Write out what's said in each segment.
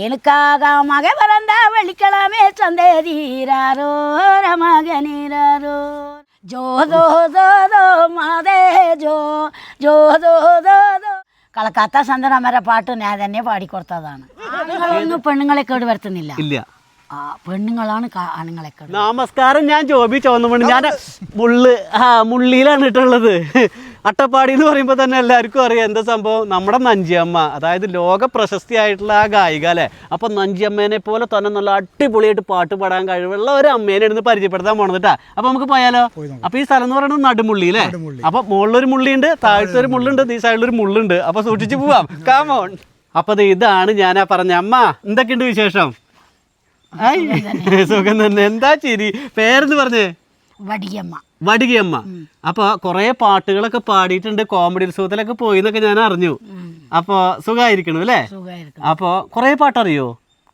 எனக்காக மக பிறந்த வெள்ளிக்கிழமை சந்தேரீராரோ மகனீராரோ ஜோ தோ தோ தோ മാതേ ജോ ജോ ദോ ദോ ദോ കളക്കാത്ത സന്തനമര പാട്ട് ഞാൻ തന്നെ പാടിക്കൊടുത്തതാണ് ആണുങ്ങളൊന്നും പെണ്ണുങ്ങളെ കേട് വരുത്തുന്നില്ല ഇല്ല ആ പെണ്ണുങ്ങളാണ് കാ- ആണുങ്ങളെ കേട് നമസ്കാരം ഞാൻ ജോബി ചോന്നമണി ഞാൻ മുള്ള് ആ മുള്ളിയിലാണ് ഇട്ടുള്ളത് അട്ടപ്പാടി എന്ന് പറയുമ്പോൾ തന്നെ എല്ലാവർക്കും അറിയാം എന്താ സംഭവം? നമ്മുടെ നഞ്ചിയമ്മ അതായത് ലോക പ്രശസ്തിയായിട്ടുള്ള ആ ഗായിക അല്ലേ? അപ്പം നഞ്ചിയമ്മേനെ പോലെ തന്നെ നല്ല അടിപൊളിയായിട്ട് പാട്ട് പാടാൻ കഴിവുള്ള ഒരു അമ്മേനെ ഇരുന്ന് പരിചയപ്പെടുത്താൻ പോണത് കേട്ടാ അപ്പൊ നമുക്ക് പോയാലോ? അപ്പൊ ഈ സ്ഥലം എന്ന് പറയുന്നത് നടുമുള്ളി അല്ലേ? അപ്പൊ മുകളിലൊരു മുള്ളിയുണ്ട് താഴത്തെ ഒരു മുള്ളുണ്ട് ഈ സൈഡിലൊരു മുള്ളുണ്ട്. അപ്പൊ സൂക്ഷിച്ച് പോവാം. കാമോൺ അപ്പൊ ദേ ഇതാണ് ആ പറഞ്ഞ. അമ്മ എന്തൊക്കെയുണ്ട് വിശേഷം? സുഖം തന്നെ. എന്താ ചിരി? പേരെന്ന് പറഞ്ഞേ? വടിയമ്മ. വടികയമ്മ. അപ്പൊ കൊറേ പാട്ടുകളൊക്കെ പാടിയിട്ടുണ്ട് കോമഡി ഉത്സവത്തിലൊക്കെ പോയി എന്നൊക്കെ ഞാൻ അറിഞ്ഞു. അപ്പൊ സുഖമായിരിക്കണം അല്ലേ? അപ്പൊ കൊറേ പാട്ടറിയോ?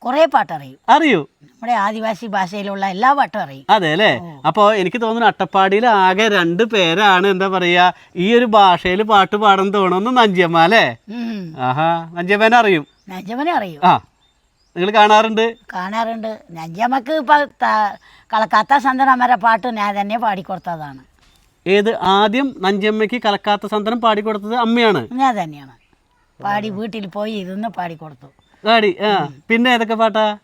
കുറേ പാട്ടറിയും. അറിയൂ? നമ്മുടെ ആദിവാസി ഭാഷയിലുള്ള എല്ലാ പാട്ടും അറിയും. അതെ അല്ലേ? അപ്പൊ എനിക്ക് തോന്നുന്നു അട്ടപ്പാടിയിൽ ആകെ രണ്ട് പേരാണ് എന്താ പറയാ ഈ ഒരു ഭാഷയിൽ പാട്ട് പാടാൻ തോന്നുന്നു നഞ്ചിയമ്മ അല്ലേ? ആഹാ നഞ്ചിയമ്മേനെ അറിയും. നഞ്ചമ്മനെ അറിയും. ആ നിങ്ങൾ കാണാറുണ്ട്? കാണാറുണ്ട്. നഞ്ചമ്മക്ക് ഇപ്പൊ ത- സന്തനം വരെ പാട്ട് ഞാൻ തന്നെ പാടിക്കൊടുത്തതാണ്. ഏത്? ആദ്യം നഞ്ചമ്മയ്ക്ക് കലക്കാത്ത സന്തനം പാടിക്കൊടുത്തത് അമ്മയാണ്. ഞാൻ തന്നെയാണ്. പാടി വീട്ടിൽ പോയി ഇരുന്ന് പാടിക്കൊടുത്തു. പാടി ആ. പിന്നെ ഏതൊക്കെ പാട്ടാ?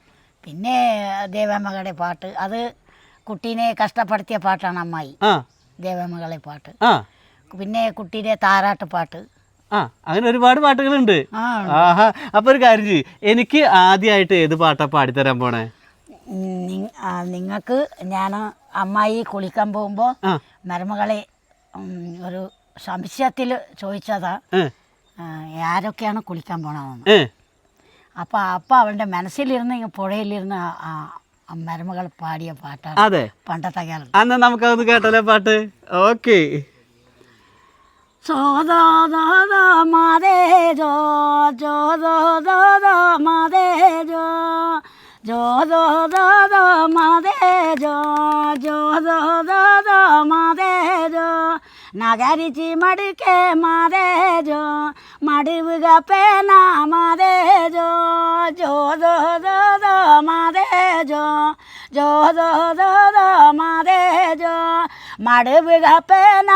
പിന്നെ ദേവമ്മകളുടെ പാട്ട്. അത് കുട്ടീനെ കഷ്ടപ്പെടുത്തിയ പാട്ടാണ് അമ്മായി. ആ. ദേവമ്മകളെ പാട്ട്. ആ. പിന്നെ കുട്ടിയുടെ താരാട്ട് പാട്ട്. ആ അങ്ങനെ ഒരുപാട് പാട്ടുകളുണ്ട്. ആഹാ. അപ്പൊ ഒരു കാര്യം ചെയ്യ്. എനിക്ക് ആദ്യമായിട്ട് ഏത് പാട്ടാ പാടിത്തരാൻ പോണേ? നിങ്ങൾക്ക് ഞാൻ അമ്മായി കുളിക്കാൻ പോകുമ്പോൾ മരുമകളെ ഒരു സംശയത്തിൽ ചോദിച്ചതാ. ആരൊക്കെയാണ് കുളിക്കാൻ പോണതെന്ന്. അപ്പൊ അപ്പൊ അവന്റെ അവളുടെ മനസ്സിലിരുന്ന് പുഴയിലിരുന്ന് മരുമകൾ പാടിയ പാട്ടാണ് അതെ. പണ്ടത്തെ കാലത്ത് അന്ന് നമുക്കത് കേട്ടല്ലേ പാട്ട്? ഓക്കെ. മാതേ ജോ ജോ ദോ ദോ മാതേ ജോ. જો જો જો જો માદે જો જો જો જો જો માદે જો ನಾಗಾರಿಚಿ ಮಡಿಕೆ ಮಾದೇಜೋ ಮಡಿವಿಗ ಪೇನ ಮಾದೇಜೋ ಜೋ ಜೋ ಜೋ ಜೋ ಮಾದೇಜೋ ಜೋ ಜೋ ಜೋ ಜೋ ಮಾದೇಜೋ ಮಡಿವಿಗ ಪೇನ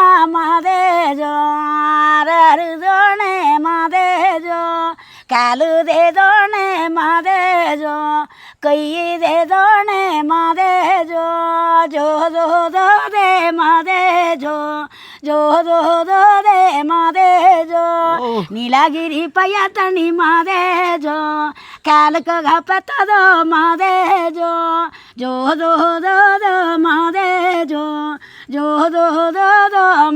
કઈ દે દોણે મારે જો જો દો દો દે મારે જો જો દો દો દે મારે જો. નીલાગીરી પયાતણી મારે જો કાલક ઘપત દો મારે જો જો દો દો દો મારે જો മാതേ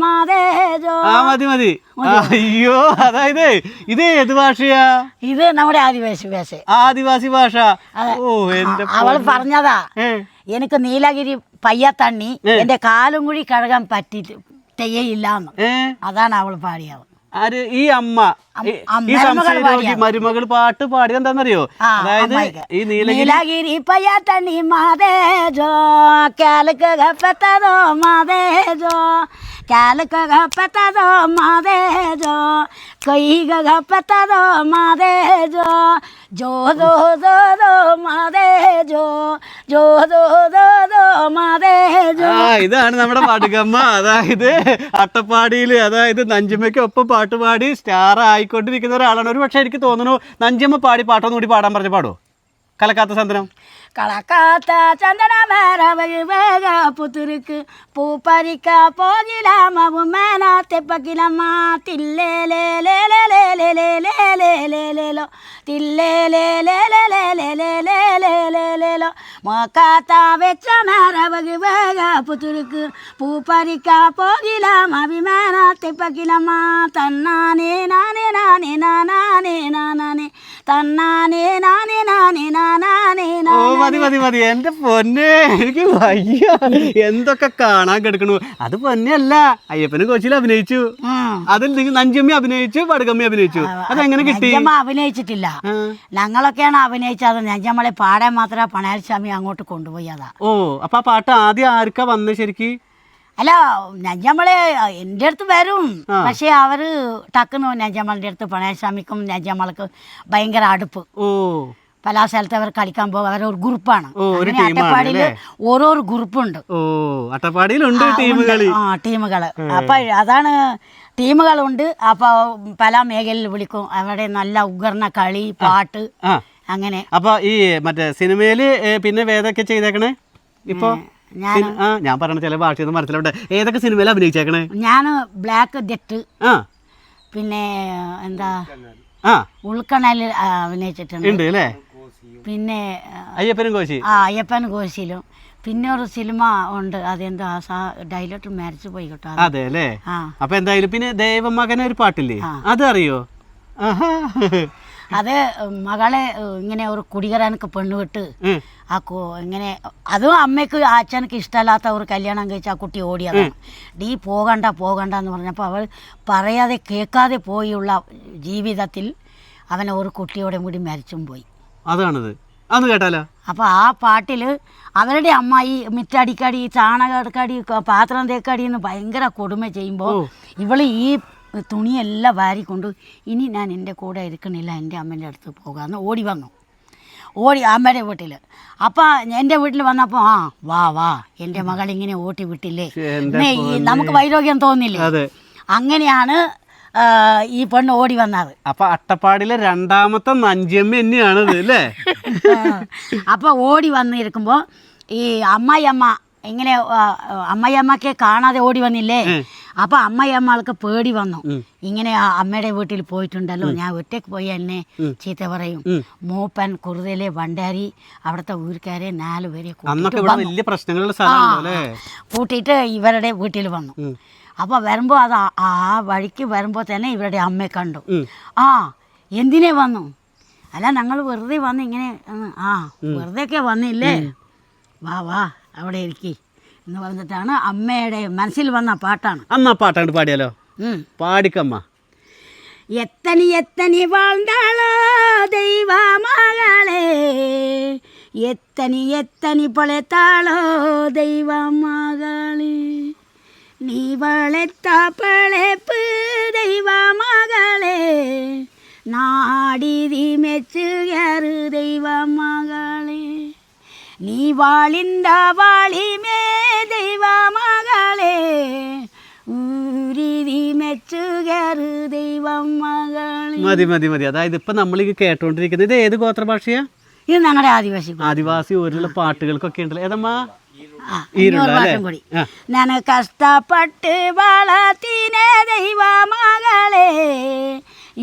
മാതേ ജോ. ആ മതി മതി. അയ്യോ അതായത് ഇത് ഏത് ഭാഷയാ? ഇത് നമ്മുടെ ആദിവാസി ഭാഷ. ആദിവാസി ഭാഷ. ഓ എന്റെ അവൾ പറഞ്ഞതാ. എനിക്ക് നീലഗിരി പയ്യത്തണ്ണി എന്റെ കാലും കൂടി കഴുകാൻ പറ്റി തെയ്യയില്ലാന്ന് അതാണ് അവൾ പാടിയത്. ആര്? ഈ അമ്മ. ഈ- സംശയരോഗി. മരുമകൾ പാട്ട് പാടിയത് എന്താണെന്നറിയോ? അതായത് ജോ ഈ നീലഗിരി പയ്യത്തണ്ണി മാതേജോ കാലക്ക് കപ്പത്തതോ മാതേജോ കാലക്ക് കപ്പത്തതോ മാതേജോ കൈക കപ്പത്തതോ മാതേജോ ജോ ദോ ദോ ദോ മാതേജോ ജോ ദോ ദോ ആ ഇതാണ് നമ്മുടെ പാട്ടുകമ്മ അതായത് അട്ടപ്പാടിയിൽ അതായത് നഞ്ചമ്മയ്ക്ക് ഒപ്പം പാട്ട് പാടി സ്റ്റാർ ആയിക്കൊണ്ടിരിക്കുന്ന ഒരാളാണ് ഒരു പക്ഷേ എനിക്ക് തോന്നുന്നു നഞ്ചമ്മ പാടി പാട്ടൊന്നും കൂടി പാടാൻ പറഞ്ഞ പാടോ കലക്കാത്ത സന്ദനം കളക്കാത്ത ചന്ദന വേഗ പുത്തുരുക്ക് പൂ പറിക്ക പോകിലാമവും മേന തെപ്പക്കിലമ്മ തില്ലേലേലേലേലേലേലേലേലേലേലേലോ மொக்காத்தா வெச்ச மேர வகு வேக புத்துருக்கு பூ பறிக்கா போகிலாம் அபிமானத்தை பகிலமா தன்னானே நானே തന്നാനേ നാനേ നാനേ നാനാനേ ഓ മതി മതി മതി. എന്റെ പൊന്നെ എനിക്ക് വയ്യ. എന്തൊക്കെ കാണാൻ കിടക്കണു. അത് പൊന്നെയല്ല അയ്യപ്പനെ കൊച്ചിയിൽ അഭിനയിച്ചു. അതിൽ നഞ്ചമ്മി അഭിനയിച്ചു പടകമ്മി അഭിനയിച്ചു. അതെങ്ങനെ കിട്ടി? അഭിനയിച്ചിട്ടില്ല. ഞങ്ങളൊക്കെയാണ് അഭിനയിച്ചത്. നഞ്ചമ്മളെ പാടാൻ മാത്രമേ പണയൽസ്വാമി അങ്ങോട്ട് കൊണ്ടുപോയി അതാ. ഓ അപ്പൊ ആ പാട്ട് ആദ്യം ആർക്കാ വന്നത് ശരിക്ക്? അല്ല നജമ്മളെ എന്റെ അടുത്ത് വരും. പക്ഷേ അവർ ടക്കുന്നു നഞ്ചമ്മളുടെ അടുത്ത് പണയസ്വാമിക്കും നഞ്ചമ്മൾക്ക് ഭയങ്കര അടുപ്പ്. ഓ. പല സ്ഥലത്ത് അവർ കളിക്കാൻ പോകും. അവരൊരു ഗ്രൂപ്പാണ്. ഒരു ടീമാണ് അട്ടപ്പാടിയിൽ ഓരോരോ ഗ്രൂപ്പുണ്ട്. അട്ടപ്പാടിയിലുണ്ട് ആ, ടീം ഉണ്ട്. കളി ആ ടീമുകൾ അപ്പൊ അതാണ് ടീമുകളുണ്ട്. അപ്പോൾ പല മേഖലയിൽ വിളിക്കും. അവിടെ നല്ല ഉഗ്രന കളി പാട്ട്. അങ്ങനെ. അപ്പൊ ഈ മറ്റേ സിനിമയിൽ പിന്നെ വേദൊക്കെ ചെയ്തേക്കണേ? ഇപ്പൊ? ഞാൻ ആ ഞാൻ പറഞ്ഞ ചില ഭാഷയൊന്നും മനസ്സിലാവട്ടെ ഏതൊക്കെ സിനിമയിൽ അഭിനയിച്ചേക്കണേ? ഞാൻ ബ്ലാക്ക് ജെറ്റ് ആ. പിന്നെ എന്താ? ആ. ഉൾക്കണലിൽ അഭിനയിച്ചിട്ടുണ്ട്. അല്ലേ? പിന്നെ അയ്യപ്പനും കോശി. ആ അയ്യപ്പനും കോശിയിലും. പിന്നെ ഒരു സിനിമ ഉണ്ട്. അതെന്താ? ഡയലോട്ട് മരിച്ചു പോയി കേട്ടോ അതെ. അല്ലേ? അപ്പൊ എന്തായാലും പിന്നെ ദേവമകനെ ഒരു പാട്ടില്ലേ അതറിയോ? അത് അറിയോ ആഹാ. അത് മകളെ ഇങ്ങനെ ഒരു കുടികരാനൊക്കെ പെണ്ണുവിട്ട് വിട്ട് ആ കു ഇങ്ങനെ അതും അമ്മയ്ക്ക് അച്ഛനക്ക് ഇഷ്ടമല്ലാത്ത ഒരു കല്യാണം കഴിച്ച് ആ കുട്ടി ഓടിയതാണ്. ഡീ പോകണ്ട പോകണ്ട എന്ന് പറഞ്ഞപ്പോൾ അവൾ പറയാതെ കേൾക്കാതെ പോയുള്ള ജീവിതത്തിൽ അവനെ ഒരു കുട്ടിയോടെ കൂടി മരിച്ചും പോയി. അതാണത്. അന്ന് കേട്ടാലോ? അപ്പോൾ ആ പാട്ടിൽ അവരുടെ അമ്മ ഈ മിറ്റടിക്കടി ചാണകടിക്കടി പാത്രം തേക്കടി എന്ന് ഭയങ്കര കൊടുമ ചെയ്യുമ്പോൾ ഇവൾ ഇവൾ ഈ തുണിയെല്ലാം വാരിക്കൊണ്ട് ഇനി ഞാൻ എന്റെ കൂടെ ഇരിക്കണില്ല എന്റെ അമ്മേന്റെ അടുത്ത് പോകാമെന്ന് ഓടി വന്നു. ഓടി അമ്മയുടെ വീട്ടിൽ അപ്പം എന്റെ വീട്ടിൽ വന്നപ്പോൾ ആ വാ വാ എന്റെ മകൾ ഇങ്ങനെ ഓട്ടി വിട്ടില്ലേ? നമുക്ക് വൈരോഗ്യം തോന്നില്ലേ? അങ്ങനെയാണ് ഈ പെണ്ണ് ഓടി വന്നത്. അപ്പൊ അട്ടപ്പാടിലെ രണ്ടാമത്തെ നഞ്ചമ്മ തന്നെയാണത് അല്ലേ? അപ്പൊ ഓടി വന്നിരിക്കുമ്പോൾ ഈ അമ്മായിയമ്മ ഇങ്ങനെ അമ്മയമ്മക്ക് കാണാതെ ഓടി വന്നില്ലേ? അപ്പൊ അമ്മയമ്മൾക്ക് പേടി വന്നു. ഇങ്ങനെ ആ അമ്മയുടെ വീട്ടിൽ പോയിട്ടുണ്ടല്ലോ. ഞാൻ ഒറ്റയ്ക്ക് പോയി എന്നെ ചീത്ത പറയും. മൂപ്പൻ കുറുതലെ വണ്ടാരി അവിടുത്തെ ഊരിക്കാരെ നാലുപേരെ കൂട്ടിയിട്ട് ഇവരുടെ വീട്ടിൽ വന്നു. അപ്പൊ വരുമ്പോ അത് ആ- ആ വഴിക്ക് വരുമ്പോ തന്നെ ഇവരുടെ അമ്മയെ കണ്ടു. ആ എന്തിനെ വന്നു? അല്ല ഞങ്ങൾ വെറുതെ വന്ന് ഇങ്ങനെ ആ വെറുതെ ഒക്കെ വന്നില്ലേ? വാ വാ. അവിടെ ഇരിക്കി. എന്ന് പറഞ്ഞിട്ടാണ് അമ്മയുടെ മനസ്സിൽ വന്ന പാട്ടാണ്. അന്ന് ആ പാട്ടാണ്ട് പാടിയാലോ? ഉം. പാടിക്കമ്മ. എത്തനി എത്തനി വാഴ്ந்தாളോ ദൈവ മകളെ എത്തനി എത്തനി പൊളെത്താളോ ദൈവ മകളെ നീ വളെത്ത പളെപ്പ് ദൈവ മകളെ നാടിതി മെച്ചുകയറ് ദൈവ മകളെ നീ വാളിന്ത വാളിമേ ദൈവ മകളെ ഊരിതി മെച്ചുകയറ് ദൈവം മകളെ മതി മതി മതി. അതായത് ഇപ്പൊ നമ്മൾ ഈ കേട്ടോണ്ടിരിക്കുന്നത് ഇത് ഏത് ഗോത്ര ഭാഷയാ? ഇത് ഞങ്ങളുടെ ആദിവാസി. ആദിവാസി ഊരിലുള്ള പാട്ടുകൾക്കൊക്കെ ഉണ്ടല്ലോ? ഏതമ്മാ? ഞാൻ കഷ്ടപ്പെട്ട് വളത്തിനെ ദൈവ മകളെ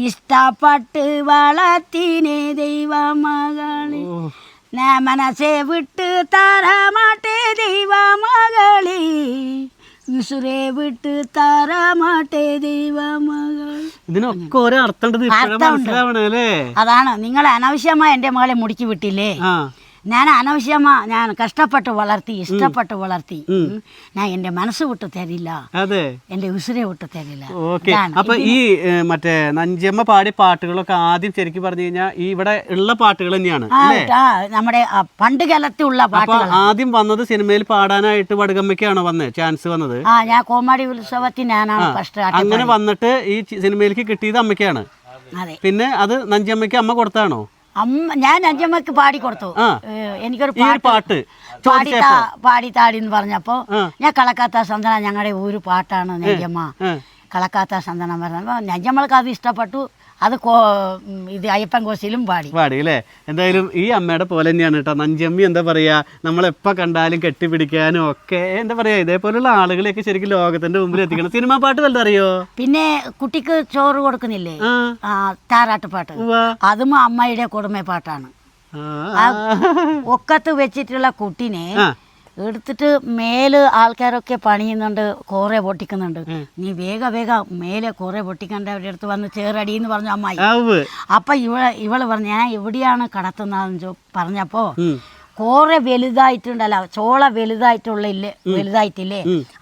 ഇഷ്ടപ്പെട്ട് വളത്തിനെ ദൈവ മകളെ ഓ, ഞാൻ മനസ്സെ വിട്ട് താരമാട്ടേ ദൈവ മകളി വിസുരെ വിട്ട് താരമാട്ടേ ദൈവ മകൾ ഇതിനൊക്കെ അല്ലേ? അതാണ്. നിങ്ങൾ അനാവശ്യമായി എന്റെ മകളെ മുടിച്ചു വിട്ടില്ലേ? ഞാൻ അനാവശ്യമാ ഞാൻ കഷ്ടപ്പെട്ട് വളർത്തി ഇഷ്ടപ്പെട്ട് വളർത്തി. ഞാൻ എന്റെ മനസ്സ് വിട്ടു തരില്ല. അതെ. എന്റെ ഉസിരെ വിട്ടു തരില്ല. ഓക്കെ. അപ്പൊ ഈ മറ്റേ നഞ്ചമ്മ പാടിയ പാട്ടുകളൊക്കെ ആദ്യം ശരിക്കും പറഞ്ഞു കഴിഞ്ഞാൽ ഈ ഇവിടെ ഉള്ള പാട്ടുകൾ തന്നെയാണ് നമ്മുടെ പണ്ട് കാലത്തുള്ള പാട്ടുകൾ ആദ്യം വന്നത് സിനിമയിൽ പാടാനായിട്ട് വടുകമ്മയ്ക്കാണോ വന്നത് ചാൻസ് വന്നത്. ആ ഞാൻ കോമാടി ഉത്സവത്തിൽ ഞാനാണ് ഫസ്റ്റ് അങ്ങനെ വന്നിട്ട് ഈ സിനിമയിലേക്ക് കിട്ടിയത് അമ്മയ്ക്കാണ്. പിന്നെ അത് നഞ്ചമ്മയ്ക്ക് അമ്മ കൊടുത്താണോ? അമ്മ ഞാൻ അഞ്ചമ്മക്ക് പാടി കൊടുത്തു. എനിക്കൊരു പാട്ട് പാടിത്താ പാടിത്താടി എന്ന് പറഞ്ഞപ്പോ ഞാൻ കളക്കാത്ത സന്തന ഞങ്ങളുടെ ഊര് പാട്ടാണ് നെയ്യമ്മ ആ. കളക്കാത്ത സന്തനം പറഞ്ഞപ്പോ നെഞ്ചമ്മൾക്ക് അത് ഇഷ്ടപ്പെട്ടു. അത് ഇത് അയ്യപ്പൻ കോശിയിലും പാടി. പാടി അല്ലേ എന്തായാലും ഈ അമ്മയുടെ പോലെ തന്നെയാണ് കേട്ടോ നഞ്ചമ്മി എന്താ പറയാ? നമ്മളെപ്പോ കണ്ടാലും കെട്ടിപ്പിടിക്കാനും ഒക്കെ എന്താ പറയാ ഇതേപോലുള്ള ആളുകളെയൊക്കെ ശരിക്കും ലോകത്തിന്റെ മുമ്പിൽ എത്തിക്കണം. സിനിമാ പാട്ട് വല്ലതും അറിയോ? പിന്നെ കുട്ടിക്ക് ചോറ് കൊടുക്കുന്നില്ലേ? താരാട്ട് പാട്ട്. അതും അമ്മയുടെ കുടുംബ പാട്ടാണ് ഒക്കത്ത് വെച്ചിട്ടുള്ള കുട്ടിനെ. എടുത്തിട്ട് മേൽ ആൾക്കാരൊക്കെ പണിയുന്നുണ്ട് കോറെ പൊട്ടിക്കുന്നുണ്ട്. നീ വേഗ വേഗ മേലെ കോറെ പൊട്ടിക്കണ്ട അവരുടെ അടുത്ത് വന്ന് ചേറടി എന്ന് പറഞ്ഞു അമ്മായി. അപ്പൊ ഇവൾ ഇവൾ പറഞ്ഞു ഞാൻ എവിടെയാണ് കടത്തുന്നതെന്ന് പറഞ്ഞപ്പോ. കോറെ വലുതായിട്ടുണ്ടല്ലോ ചോള വലുതായിട്ടുള്ള ഇല്ലേ വലുതായിട്ടില്ലേ?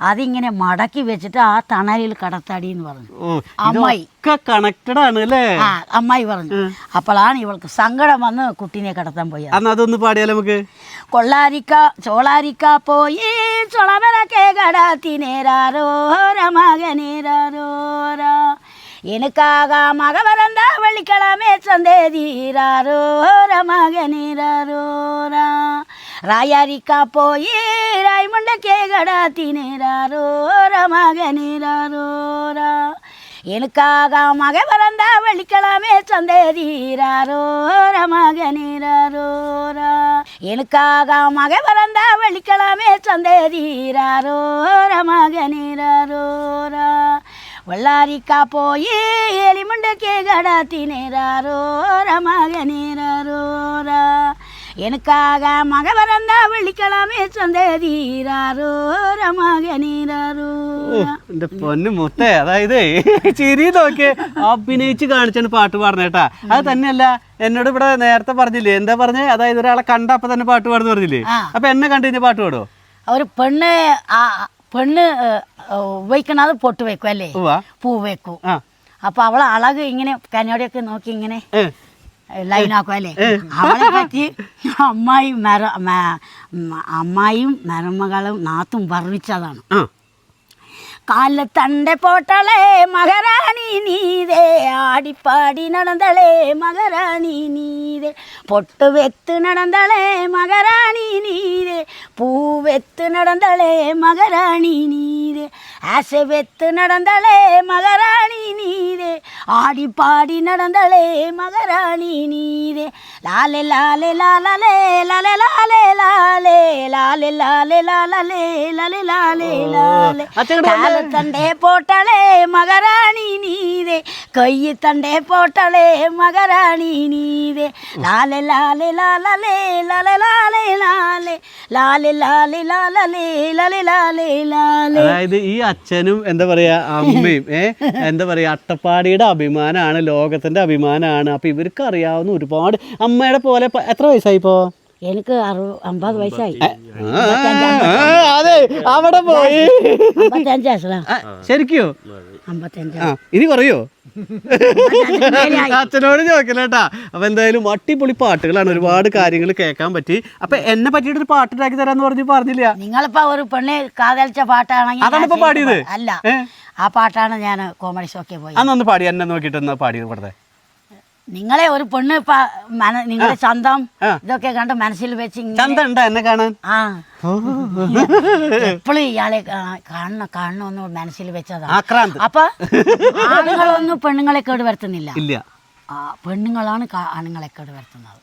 അതിങ്ങനെ മടക്കി വെച്ചിട്ട് ആ തണലിൽ കടത്താടി എന്ന് പറഞ്ഞു. അമ്മായി. കണക്റ്റഡ് ആണ് അല്ലേ? ആ അമ്മായി പറഞ്ഞു. അപ്പോഴാണ് ഇവൾക്ക് സങ്കടം വന്ന് കുട്ടീനെ കടത്താൻ അന്ന് അതൊന്ന് പാടിയാലോ നമുക്ക്? കൊള്ളാരിക്ക ചോളാരിക്ക പോയി കടാത്തി നേരാരോ മകനേരാരോരാ. எனக்காக மகவரந்தா வள்ளிக்கிழமை சந்தேதீராரோ ரமாக நீராரோரா ராயாரிக்கா போய் ராய்மண்ட கேகடா தினேராரோ ரமாக நீராரோரா எனக்காக மக பறந்தா வள்ளிக்கிழமை சந்தேதீராரோ ரமாக நீராரோரா எனக்காக மக பறந்தா வள்ளிக்கிழமை சந்தேதீராரோ ரமாக நீராரோரா ಒಳ್ಳಾರಿಕಾ ಪೋಯಿ ಎಲಿ ಮುಂಡಕ್ಕೆ ಗಡಾತಿನೇರಾರೋ ಮಗನೇರಾರೋರ எனக்காக மக வரந்த வெள்ளிக்கிழமை சந்தேதீராரோ മകനീരാരോ എന്റെ പൊന്നു മുത്തേ അതായത് ചിരി നോക്കി അഭിനയിച്ച് കാണിച്ചാണ് പാട്ട് പാടുന്നേട്ടാ അത് തന്നെയല്ല എന്നോട് ഇവിടെ നേരത്തെ പറഞ്ഞില്ലേ എന്താ പറഞ്ഞേ അതായത് ഒരാളെ കണ്ട അപ്പൊ തന്നെ പാട്ട് പാടുന്നു പറഞ്ഞില്ലേ ആ. അപ്പൊ എന്നെ കണ്ടു കഴിഞ്ഞാൽ പാട്ട് പാടോ ഒരു പെണ്ണ് ആ പെണ്ണ് വയ്ക്കണത് പൊട്ട് വെക്കും അല്ലേ? പൂ വെക്കും അപ്പൊ അവളെ അളക് ഇങ്ങനെ കന്നോടെയൊക്കെ നോക്കി ഇങ്ങനെ ലൈനാക്കും അല്ലേ? അവളെ പറ്റി അമ്മായി മര അമ്മായും മരുമകളും നാത്തും വർണിച്ചതാണ്. கால தண்டை போட்டாலே மகாராணி நீதே ஆடிப்பாடி நடந்தாளே மகாராணி நீதே பொட்டு வெத்து நடந்தாளே மகாராணி நீதே பூ வெத்து நடந்தாளே மகாராணி நீதே ஆசை வெத்து நடந்தாலே மகாராணி நீரே ஆடி பாடி நடந்தாலே மகாராணி நீரே லாலே லாலே லாலே லாலே லாலே லாலே லாலே லாலே லாலே லாலே லாலே லாலே தண்டே போட்டாலே மகாராணி நீரே കൊയ്യി തണ്ടേ പോട്ടളേ മകരാണി നീവേ. ലാല ലാലെ ലാലേ ലാല ലാലേ ലാലേ. ലാല ലാല ലാലലേ ലാല ലാലെ ലാല. അതായത് ഈ അച്ഛനും എന്താ പറയാ അമ്മയും ഏ എന്താ പറയാ അട്ടപ്പാടിയുടെ അഭിമാനമാണ് ലോകത്തിന്റെ അഭിമാനമാണ് അപ്പൊ ഇവർക്ക് അറിയാവുന്ന ഒരുപാട് അമ്മയുടെ പോലെ എത്ര വയസ്സായി ഇപ്പോ? എനിക്ക് അറുപ അമ്പത് വയസ്സായി. അതെ അവിടെ പോയി. ശരിക്കോ? അമ്പത്തഞ്ച്. ഇനി പറയോ? അച്ഛനോട് ചോദിക്കലേട്ടാ അപ്പൊ എന്തായാലും അടിപൊളി പാട്ടുകളാണ് ഒരുപാട് കാര്യങ്ങൾ കേൾക്കാൻ പറ്റി. അപ്പൊ എന്നെ പറ്റിയിട്ട് ഒരു പാട്ട് ഉണ്ടാക്കി തരാന്ന് പറഞ്ഞ് പറഞ്ഞില്ല. നിങ്ങളിപ്പോ ഒരു പെണ്ണ് കാതലിച്ച പാട്ടാണെങ്കിൽ അതാണ് ഇപ്പൊ പാടിയത്? അല്ല ആ പാട്ടാണ് ഞാൻ കോമഡി ഷോക്കെ പോയി അന്നൊന്ന് പാടി എന്നെ നോക്കിയിട്ട് പാടി കൊടുത്തേ നിങ്ങളെ ഒരു പെണ്ണ് ഇപ്പൊ നിങ്ങളെ ചന്തം ഇതൊക്കെ കണ്ട് മനസ്സിൽ വെച്ച് എന്നെ കാണാൻ? ആ. എപ്പോഴും ഇയാളെ കാണണ കാണണം കാണണമെന്ന് മനസ്സിൽ വെച്ചതാണ് അപ്പൊ ആണുങ്ങളൊന്നും പെണ്ണുങ്ങളെ കേട് വരുത്തുന്നില്ല. ഇല്ല. പെണ്ണുങ്ങളാണ് ആണുങ്ങളെ കേട് വരുത്തുന്നത്.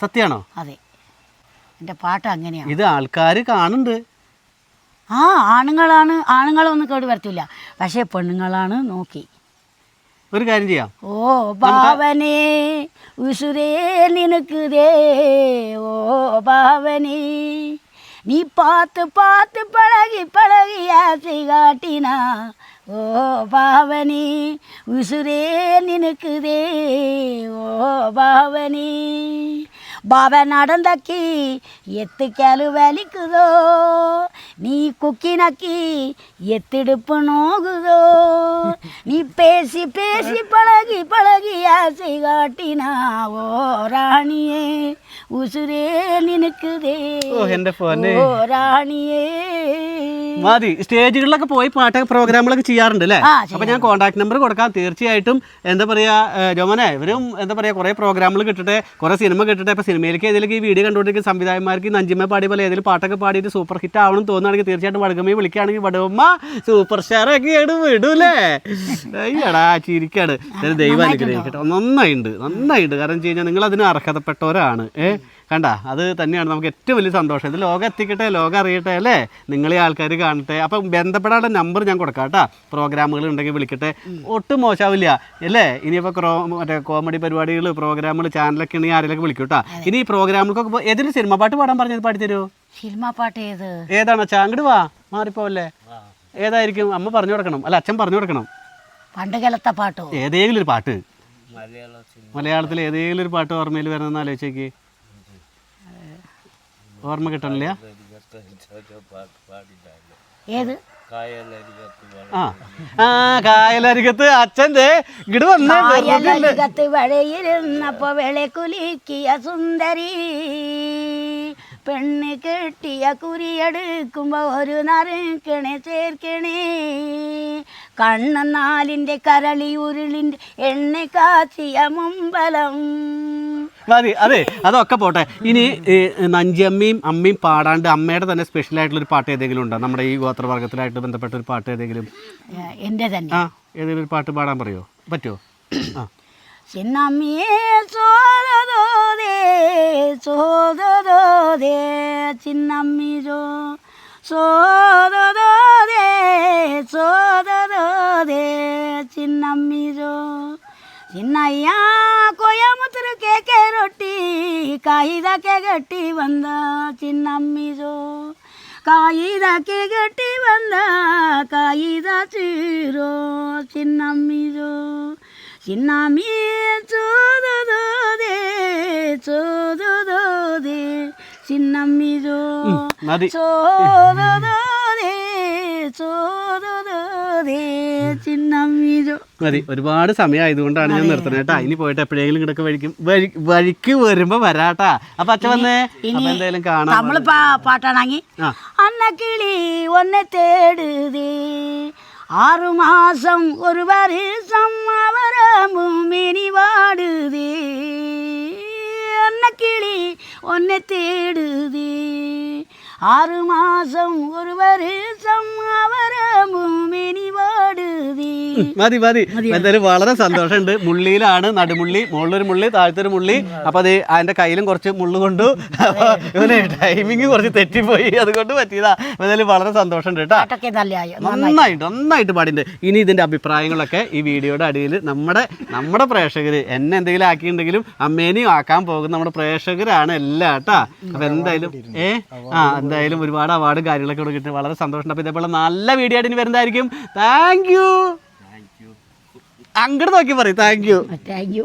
സത്യാണോ? അതെ. എന്റെ പാട്ട് അങ്ങനെയാണ്. ഇത് ആൾക്കാര് കാണുന്നുണ്ട്. ആ ആണുങ്ങളാണ് ആണുങ്ങളൊന്നും കേട് വരുത്തില്ല. പക്ഷേ പെണ്ണുങ്ങളാണ് നോക്കി. ഒരു കാര്യം ചെയ്യാം ഓ ഭാവനേ ഉസുരേ നിനക്കുതേ ഓ ഭാവനേ நீ பார்த்து பார்த்து பழகி பழகி ஆசை காட்டினா ஓ பாவனி உசுரே நினைக்குதே ஓ பாவனி பாப நடந்தக்கி எத்து கேளு வலிக்குதோ? நீ குக்கி நக்கி எத்திடுப்பு நோகுதோ? நீ பேசி பேசி பழகி பழகி ஆசை காட்டினாவோ ராணியே? നിനക്ക് സ്റ്റേജുകളിലൊക്കെ പോയി പാട്ട് പ്രോഗ്രാമുകളൊക്കെ ചെയ്യാറുണ്ട് അല്ലേ? അപ്പൊ ഞാൻ കോൺടാക്ട് നമ്പർ കൊടുക്കാം. തീർച്ചയായിട്ടും എന്താ പറയാ ജോമനെ ഇവരും എന്താ പറയാ കുറെ പ്രോഗ്രാമുകൾ കിട്ടട്ടെ കുറെ സിനിമ കിട്ടട്ടെ. അപ്പൊ സിനിമയിലേക്ക് ഏതെങ്കിലും ഈ വീഡിയോ കണ്ടുകൊണ്ടിരിക്കുന്ന സംവിധായകന്മാർക്ക് നഞ്ചിമ്മ പാടിയ പോലെ ഏതെങ്കിലും പാട്ടൊക്കെ പാടിയിട്ട് സൂപ്പർ ഹിറ്റ് ആവണം തോന്നുകയാണെങ്കിൽ തീർച്ചയായിട്ടും വടുകമ്മയെ വിളിക്കുകയാണെങ്കിൽ വടകമ്മ സൂപ്പർ സ്റ്റാർ ഒക്കെയാണ് വിടൂലേ. അയ്യടാ ചിരിക്കാണ്. ദൈവം അനുഗ്രഹിക്കട്ടെ നന്നായിട്ട് നന്നായിട്ട് കാരണം വെച്ച് കഴിഞ്ഞാൽ നിങ്ങൾ അതിന് അർഹതപ്പെട്ടവരാണ്. ഏ? കണ്ട അത് തന്നെയാണ് നമുക്ക് ഏറ്റവും വലിയ സന്തോഷം. ഇത് ലോകം എത്തിക്കട്ടെ ലോകം അറിയട്ടെ അല്ലേ? നിങ്ങളെ ആൾക്കാർ കാണട്ടെ. അപ്പം ബന്ധപ്പെടാനുള്ള നമ്പർ ഞാൻ കൊടുക്കാം കേട്ടോ. പ്രോഗ്രാമുകൾ ഉണ്ടെങ്കിൽ വിളിക്കട്ടെ. ഒട്ടും മോശമാവില്ല അല്ലേ? ഇനിയിപ്പോൾ ക്രോ മറ്റേ കോമഡി പരിപാടികൾ പ്രോഗ്രാമുകൾ ചാനലൊക്കെ ഉണ്ടെങ്കിൽ ആരെങ്കിലും വിളിക്കും കേട്ടോ. ഇനി ഈ പ്രോഗ്രാമുകൾക്കൊക്കെ പോകും ഏതൊരു സിനിമ പാട്ട് പാടാൻ പറഞ്ഞത് പാടിത്തരുമോ സിനിമ പാട്ട് ഏത്? ഏതാണ്? ചാങ്കിടുവാ വാ. മാറിപ്പോവല്ലേ? ഏതായിരിക്കും? അമ്മ പറഞ്ഞു കൊടുക്കണം. അല്ല അച്ഛൻ പറഞ്ഞു കൊടുക്കണം. പണ്ട് കാലത്തെ പാട്ടോ? ഏതെങ്കിലും ഒരു പാട്ട്. മലയാളത്തിൽ ഏതെങ്കിലും ഒരു പാട്ട് ഓർമ്മയിൽ വരണമെന്ന് ആലോചിച്ചേക്ക്. ഓർമ്മ കിട്ടണില്ല? ഏത്? ആ. ആ കായലരികത്ത് അച്ഛന്റെ ഇങ്ങോട്ട് വന്നേ വെറുതെ ഇല്ല. കായലരികത്ത് വഴയിരുന്നപ്പോ വെളക്കുലിക്കിയ സുന്ദരി. പെണ്ണ് കെട്ടിയ കുരിയെടുക്കുമ്പോ ഒരു നറുക്കണേ ചേർക്കണേ. കണ്ണനാലിന്റെ കരളി ഉരുളിന്റെ എണ്ണ കാച്ചിയ മുമ്പലം. മതി. അതെ അതൊക്കെ പോട്ടെ. ഇനി നഞ്ചിയമ്മയും അമ്മയും പാടാണ്ട് അമ്മയുടെ തന്നെ സ്പെഷ്യൽ ആയിട്ടുള്ള ഒരു പാട്ട് ഏതെങ്കിലും ഉണ്ടോ? നമ്മുടെ ഈ ഗോത്രവർഗത്തിലായിട്ട് ബന്ധപ്പെട്ട ഒരു പാട്ട് ഏതെങ്കിലും? എന്റെ തന്നെ. ആ ഏതെങ്കിലും ഒരു പാട്ട് പാടാൻ പറയോ? പറ്റുമോ ആ. ചിന്നമ്മയെ ചോദോദേ ചിന്നമ്മി ചോ ചോദോദേ ചിന്നമ്മി ചിന്നയ്യാ ಕೇಕೆ ರೊಟ್ಟಿ ಕಾಯಿದಕ್ಕೆ ಗಟ್ಟಿ ಬಂದ ಚಿನ್ನಮ್ಮಿಜೋ ಕಾಯಿದಕ್ಕೆ ಗಟ್ಟಿ ಬಂದ ಕಾಯಿದ ಚೀರೋ ಚಿನ್ನಮ್ಮಿಜೋ ಚಿನ್ನಮ್ಮಿ ಚೋದೋದೆ ಚೋದೋದೆ ಚಿನ್ನಮ್ಮಿಜೋ ಚೋದೋದೆ ಚೋದೋದೆ ಚಿನ್ನಮ್ಮಿಜೋ മതി ഒരുപാട് സമയം ആയതുകൊണ്ടാണ് ഞാൻ നിർത്തുന്നത് കേട്ടാ ഇനി പോയിട്ട് എപ്പോഴെങ്കിലും ഇടയ്ക്ക് വഴിക്കും വഴി വഴിക്ക് വരുമ്പോ വരാട്ടാ അപ്പൊ അച്ഛൻ വന്നേ അപ്പൊ എന്തായാലും കാണാം തമിഴ് പാ പാട്ടാണെങ്കിൽ ആ. അന്നക്കിളി ഒന്നെ തേടുതേ ആറു മാസം ഒരു வருஷம் அவரமும் மினி வாடுதே அன்னக்கிளி ஒன்னை தேடுதே ஆறு மாசம் ஒரு வருஷம் அவரமும் மினி വാടുതേ മതി മതി എന്തായാലും വളരെ സന്തോഷമുണ്ട് മുള്ളിയിലാണ് നടുമുള്ളി മുകളിലൊരു മുള്ളി താഴത്തൊരു മുള്ളി അപ്പൊ അത് അതിന്റെ കയ്യിലും കുറച്ച് മുള്ളു കൊണ്ടു അപ്പൊ ഇവന് ടൈമിങ് കുറച്ച് തെറ്റിപ്പോയി അതുകൊണ്ട് പറ്റിയതാ അപ്പൊ എന്തായാലും വളരെ സന്തോഷമുണ്ട് കേട്ടാ പാട്ടൊക്കെ നല്ലതായോ നന്നായിട്ട് നന്നായിട്ട് പാടിണ്ട് ഇനി ഇതിന്റെ അഭിപ്രായങ്ങളൊക്കെ ഈ വീഡിയോയുടെ അടിയിൽ നമ്മുടെ നമ്മുടെ പ്രേക്ഷകർ എന്നെ എന്തെങ്കിലും ആക്കിയിട്ടുണ്ടെങ്കിലും അമ്മേനെയും ആക്കാൻ പോകുന്ന നമ്മുടെ പ്രേക്ഷകരാണ് എല്ലാം കേട്ടാ അപ്പൊ എന്തായാലും ഏ ആ എന്തായാലും ഒരുപാട് അവാർഡും കാര്യങ്ങളൊക്കെ ഇവിടെ വളരെ സന്തോഷം അപ്പൊ ഇതേപോലെ നല്ല വീഡിയോ ആയിട്ട് ഇനി വരുന്നതായിരിക്കും. താങ്ക് യു അങ്ങോട്ട് നോക്കി പറയും. Thank you thank you